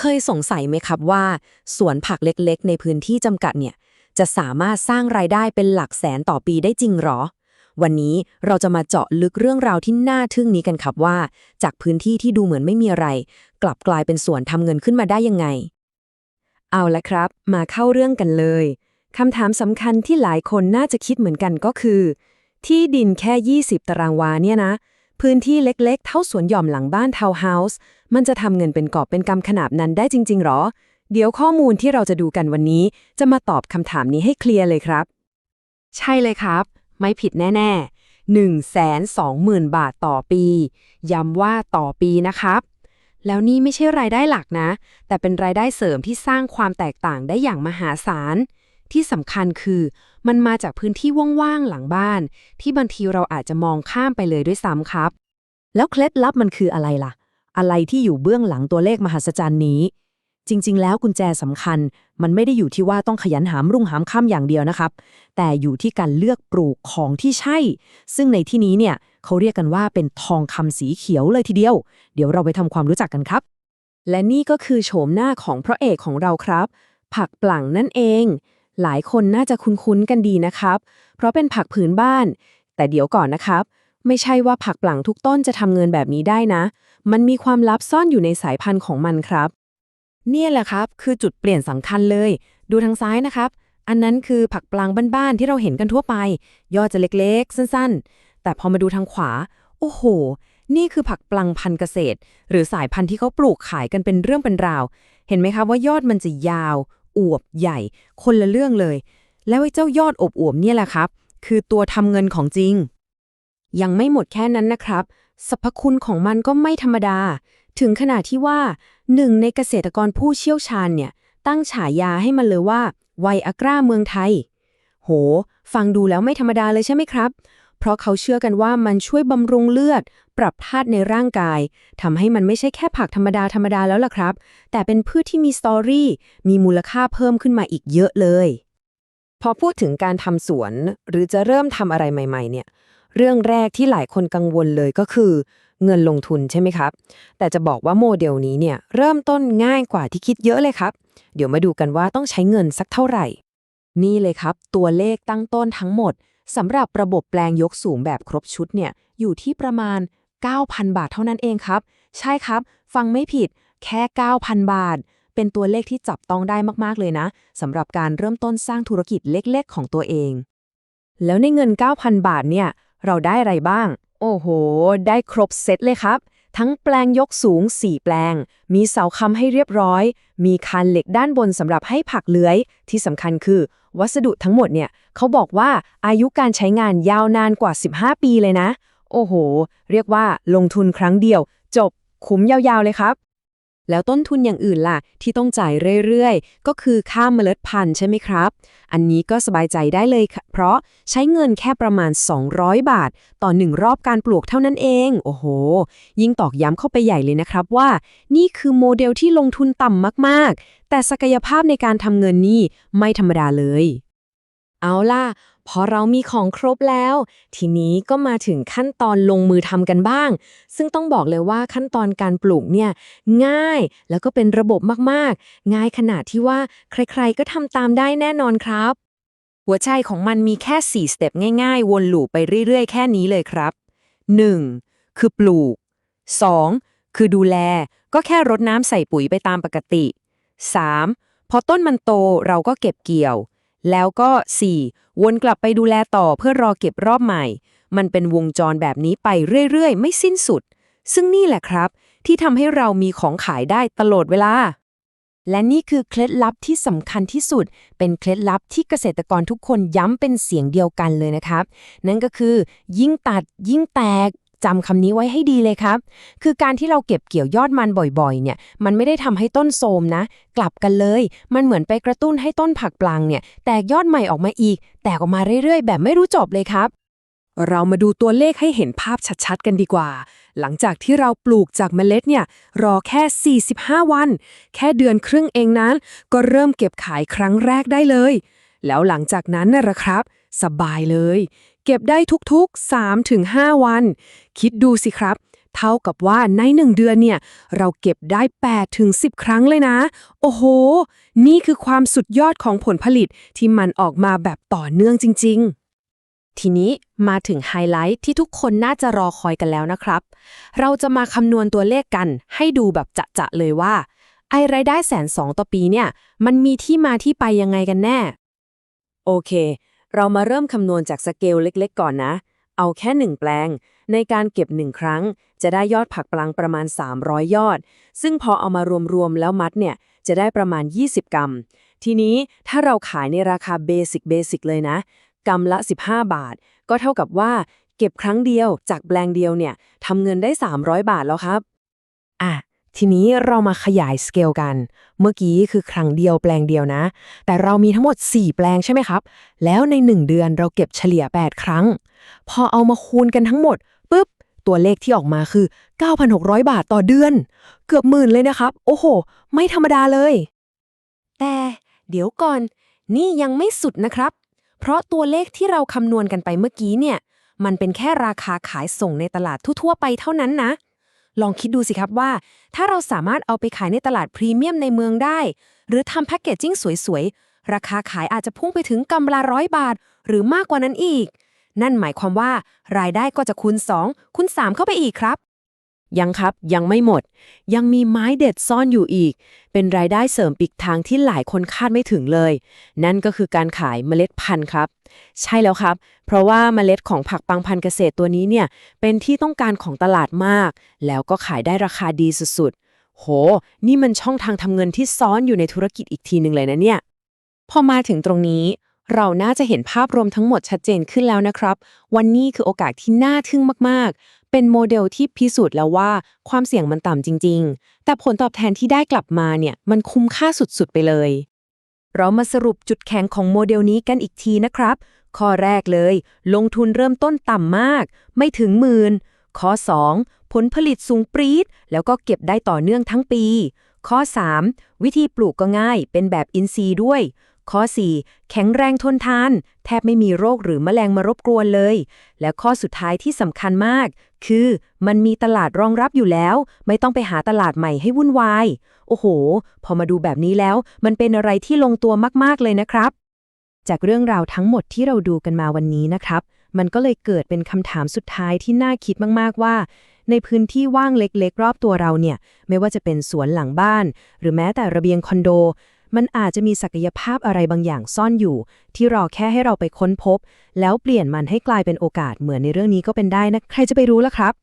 เคยสงสัยไหมครับว่า สวนผักเล็กๆ ในพื้นที่จำกัดเนี่ย จะสามารถสร้างรายได้เป็นหลักแสนต่อปีได้จริงหรอ วันนี้เราจะมาเจาะลึกเรื่องราวที่น่าทึ่งนี้กันครับว่า จากพื้นที่ที่ดูเหมือนไม่มีอะไร กลับกลายเป็นสวนทำเงินขึ้นมาได้ยังไง เอาละครับ มาเข้าเรื่องกันเลยคำถามสำคัญที่หลายคนน่าจะคิดเหมือนกันก็คือ ที่ดินแค่ 20 ตารางวาเนี่ยนะ พื้นที่เล็กๆ เท่าสวนหย่อมหลังบ้านทาวน์เฮาส์ มันจะทำเงินเป็นกอบเป็นกำขนาดนั้นได้จริง ๆ หรอ เดี๋ยวข้อมูลที่เราจะดูกันวันนี้ จะมาตอบคำถามนี้ให้เคลียร์เลยครับ ใช่เลยครับ ไม่ผิดแน่ ๆ1 2 0 0 0 0 บาทต่อปี ย้ำว่าต่อปีนะครับ แล้วนี่ไม่ใช่รายได้หลักนะ แต่เป็นรายได้เสริมที่สร้างความแตกต่างได้อย่างมหาศาล ที่สำคัญคือ มันมาจากพื้นที่ว่างๆหลังบ้าน ที่บางทีเราอาจจะมองข้ามไปเลยด้วยซ้ำครับ แล้วเคล็ดลับมันคืออะไรล่ะ อะไรที่อยู่เบื้องหลังตัวเลขมหัศจรรย์นี้ จริง ๆ แล้วกุญแจสำคัญ มันไม่ได้อยู่ที่ว่าต้องขยันหามรุ่งหามค่ำอย่างเดียวนะครับ แต่อยู่ที่การเลือกปลูกของที่ใช่ ซึ่งในที่นี้เนี่ยเขาเรียกกันว่าเป็นทองคำสีเขียวเลยทีเดียว เดี๋ยวเราไปทำความรู้จักกันครับ และนี่ก็คือโฉมหน้าของพระเอกของเราครับ ผักปลั่งนั่นเอง หลายคนน่าจะคุ้นๆกันดีนะครับ เพราะเป็นผักผืนบ้าน แต่เดี๋ยวก่อนนะครับ ไม่ใช่ว่าผักปลังทุกต้นจะทำเงินแบบนี้ได้นะ มันมีความลับซ่อนอยู่ในสายพันธุ์ของมันครับ เนี่ยแหละครับ คือจุดเปลี่ยนสำคัญเลย ดูทางซ้ายนะครับ อันนั้นคือผักปลางบ้านๆที่เราเห็นกันทั่วไป ยอดจะเล็กๆ สั้นๆ แต่พอมาดูทางขวา โอ้โห นี่คือผักปลังพันธุ์เกษตร หรือสายพันธุ์ที่เขาปลูกขายกันเป็นเรื่องเป็นราว เห็นไหมครับว่ายอดมันจะยาว อวบ ใหญ่ คนละเรื่องเลย แล้วไอ้เจ้ายอดอบอวบเนี่ยแหละครับ คือตัวทำเงินของจริง ยังไม่หมดแค่นั้นนะครับสรรพคุณของมันก็ไม่ธรรมดา ถึงขนาดที่ว่าหนึ่งในเกษตรกรผู้เชี่ยวชาญเนี่ย ตั้งฉายาให้มันเลยว่าไวอากร้าเมืองไทย โห ฟังดูแล้วไม่ธรรมดาเลยใช่ไหมครับ เพราะเขาเชื่อกันว่ามันช่วยบำรุงเลือด ปรับธาตุในร่างกายทำให้มันไม่ใช่แค่ผักธรรมดาธรรมดาแล้วล่ะครับ แต่เป็นพืชที่มีสตอรี่ มีมูลค่าเพิ่มขึ้นมาอีกเยอะเลย พอพูดถึงการทำสวน หรือจะเริ่มทำอะไรใหม่ ๆ เนี่ย เรื่องแรกที่หลายคนกังวลเลยก็คือ เงินลงทุนใช่ไหมครับ แต่จะบอกว่าโมเดลนี้เนี่ยเริ่มต้นง่ายกว่าที่คิดเยอะเลยครับ เดี๋ยวมาดูกันว่าต้องใช้เงินสักเท่าไหร่ นี่เลยครับ ตัวเลขตั้งต้นทั้งหมดสำหรับระบบแปลงยกสูงแบบครบชุดเนี่ยอยู่ที่ประมาณ 9,000 บาทเท่านั้นเองครับ ใช่ครับ ฟังไม่ผิดแค่ 9,000 บาท เป็นตัวเลขที่จับต้องได้มาก ๆ เลยนะสำหรับการเริ่มต้นสร้างธุรกิจเล็ก ๆ ของตัวเอง แล้วในเงิน 9,000 บาทเนี่ย เราได้อะไรบ้าง โอ้โห ได้ครบเซตเลยครับ ทั้งแปลงยกสูง 4 แปลง มีเสาค้ำให้เรียบร้อย มีคานเหล็กด้านบนสำหรับให้ผักเลื้อย ที่สำคัญคือ วัสดุทั้งหมดเนี่ย เขาบอกว่าอายุการใช้งานยาวนานกว่า 15 ปีเลยนะ โอ้โห เรียกว่าลงทุนครั้งเดียว จบคุ้มยาวๆเลยครับ แล้วต้นทุนอย่างอื่นล่ะ ที่ต้องจ่ายเรื่อยๆ ก็คือค่าเมล็ดพันธุ์ใช่ไหมครับ อันนี้ก็สบายใจได้เลย เพราะใช้เงินแค่ประมาณ 200 บาท ต่อหนึ่งรอบการปลูกเท่านั้นเอง โอ้โห ยิ่งตอกย้ำเข้าไปใหญ่เลยนะครับว่า นี่คือโมเดลที่ลงทุนต่ำมากๆ แต่ศักยภาพในการทำเงินนี่ไม่ธรรมดาเลย เอาล่ะ พอเรามีของครบแล้ว ทีนี้ก็มาถึงขั้นตอนลงมือทำกันบ้าง ซึ่งต้องบอกเลยว่าขั้นตอนการปลูกเนี่ย ง่ายแล้วก็เป็นระบบมากๆ ง่ายขนาดที่ว่าใครๆ ก็ทำตามได้แน่นอนครับ หัวใจของมันมีแค่ 4 สเต็ปง่ายๆ วนลูปไปเรื่อยๆ แค่นี้เลยครับ 1. คือปลูก 2. คือดูแล ก็แค่รดน้ำใส่ปุ๋ยไปตามปกติ 3. พอต้นมันโตเราก็เก็บเกี่ยว แล้วก็ 4. วนกลับไปดูแลต่อเพื่อรอเก็บรอบใหม่ มันเป็นวงจรแบบนี้ไปเรื่อยๆ ไม่สิ้นสุด ซึ่งนี่แหละครับ ที่ทำให้เรามีของขายได้ตลอดเวลา และนี่คือเคล็ดลับที่สำคัญที่สุด เป็นเคล็ดลับที่เกษตรกรทุกคนย้ำเป็นเสียงเดียวกันเลยนะครับ นั่นก็คือ ยิ่งตัดยิ่งแตก จำคำนี้ไว้ให้ดีเลยครับ คือการที่เราเก็บเกี่ยวยอดมันบ่อยๆ เนี่ย มันไม่ได้ทำให้ต้นโทมนะ กลับกันเลย มันเหมือนไปกระตุ้นให้ต้นผักปลังเนี่ย แตกยอดใหม่ออกมาอีก แตกออกมาเรื่อยๆ แบบไม่รู้จบเลยครับ เรามาดูตัวเลขให้เห็นภาพชัดๆ กันดีกว่า หลังจากที่เราปลูกจากเมล็ดเนี่ย รอแค่ 45 วัน แค่เดือนครึ่งเองนั้น ก็เริ่มเก็บขายครั้งแรกได้เลย แล้วหลังจากนั้นน่ะละครับ สบายเลย เก็บได้ทุกๆ 3-5 วัน คิดดูสิครับ เท่ากับว่าในหนึ่งเดือนเนี่ย เราเก็บได้8ถึง10 ครั้งเลยนะ โอ้โห นี่คือความสุดยอดของผลผลิตที่มันออกมาแบบต่อเนื่องจริง ๆทีนี้มาถึงไฮไลท์ที่ทุกคนน่าจะรอคอยกันแล้วนะครับ เราจะมาคำนวณตัวเลขกัน ให้ดูแบบจะๆเลยว่า ไอรายได้แสนสองต่อปีเนี่ย มันมีที่มาที่ไปยังไงกันแน่ โอเค เรามาเริ่มคำนวณจากสเกลเล็กๆ ก่อนนะ เอาแค่ 1 แปลง ในการเก็บ 1 ครั้ง จะได้ยอดผักปลังประมาณ 300 ยอด ซึ่งพอเอามารวมๆ แล้วมัดเนี่ย จะได้ประมาณ 20 กรัม ทีนี้ถ้าเราขายในราคาเบสิกเบสิกเลยนะ กรัมละ 15 บาท ก็เท่ากับว่า เก็บครั้งเดียวจากแปลงเดียวเนี่ยทำเงินได้ 300 บาทแล้วครับ อะ ทีนี้เรามาขยายสเกลกัน เมื่อกี้คือครั้งเดียวแปลงเดียวนะ แต่เรามีทั้งหมด 4 แปลงใช่ไหมครับ แล้วใน 1 เดือนเราเก็บเฉลี่ย 8 ครั้ง พอเอามาคูณกันทั้งหมดปุ๊บ ตัวเลขที่ออกมาคือ 9,600 บาทต่อเดือน เกือบหมื่นเลยนะครับ โอ้โห ไม่ธรรมดาเลย แต่เดี๋ยวก่อน นี่ยังไม่สุดนะครับ เพราะตัวเลขที่เราคำนวณกันไปเมื่อกี้เนี่ย มันเป็นแค่ราคาขายส่งในตลาดทั่วๆไปเท่านั้นนะ ลองคิดดูสิครับว่า ถ้าเราสามารถเอาไปขายในตลาดพรีเมียมในเมืองได้ หรือทำแพคเกจจิ้งสวยๆ ราคาขายอาจจะพุ่งไปถึงกำละร้อยบาท หรือมากกว่านั้นอีก นั่นหมายความว่ารายได้ก็จะคูณ 2 คูณ 3 เข้าไปอีกครับ ยังครับยังไม่หมด ยังมีไม้เด็ดซ่อนอยู่อีก เป็นรายได้เสริมปีกทางที่หลายคนคาดไม่ถึงเลย นั่นก็คือการขายเมล็ดพันธุ์ครับ ใช่แล้วครับ เพราะว่าเมล็ดของผักปังพันธุ์เกษตรตัวนี้เนี่ยเป็นที่ต้องการของตลาดมาก แล้วก็ขายได้ราคาดีสุดๆ โห นี่มันช่องทางทำเงินที่ซ้อนอยู่ในธุรกิจอีกทีหนึ่งเลยนะเนี่ย พอมาถึงตรงนี้ เราน่าจะเห็นภาพรวมทั้งหมดชัดเจนขึ้นแล้วนะครับ วันนี้คือโอกาสที่น่าทึ่งมากๆ เป็นโมเดลที่พิสูจน์แล้วว่าความเสี่ยงมันต่ำจริง ๆ แต่ผลตอบแทนที่ได้กลับมาเนี่ยมันคุ้มค่าสุดๆ ไปเลย เรามาสรุปจุดแข็งของโมเดลนี้กันอีกทีนะครับ ข้อแรกเลย ลงทุนเริ่มต้นต่ำมาก ไม่ถึงหมื่นข้อ 2 ผลผลิตสูงปรี๊ดแล้วก็เก็บได้ต่อเนื่องทั้งปี ข้อ 3 วิธีปลูกก็ง่ายเป็นแบบอินทรีย์ด้วย ข้อ 4 แข็งแรงทนทาน แทบไม่มีโรคหรือแมลงมารบกวนเลย และข้อสุดท้ายที่สำคัญมาก คือมันมีตลาดรองรับอยู่แล้ว ไม่ต้องไปหาตลาดใหม่ให้วุ่นวาย โอ้โห พอมาดูแบบนี้แล้ว มันเป็นอะไรที่ลงตัวมาก ๆ เลยนะครับ จากเรื่องราวทั้งหมดที่เราดูกันมาวันนี้นะครับ มันก็เลยเกิดเป็นคำถามสุดท้ายที่น่าคิดมากๆว่าในพื้นที่ว่างเล็กๆ รอบตัวเราเนี่ย ไม่ว่าจะเป็นสวนหลังบ้าน หรือแม้แต่ระเบียงคอนโด มันอาจจะมีศักยภาพอะไรบางอย่างซ่อนอยู่ ที่รอแค่ให้เราไปค้นพบ แล้วเปลี่ยนมันให้กลายเป็นโอกาสเหมือนในเรื่องนี้ก็เป็นได้นะ ใครจะไปรู้ล่ะครับ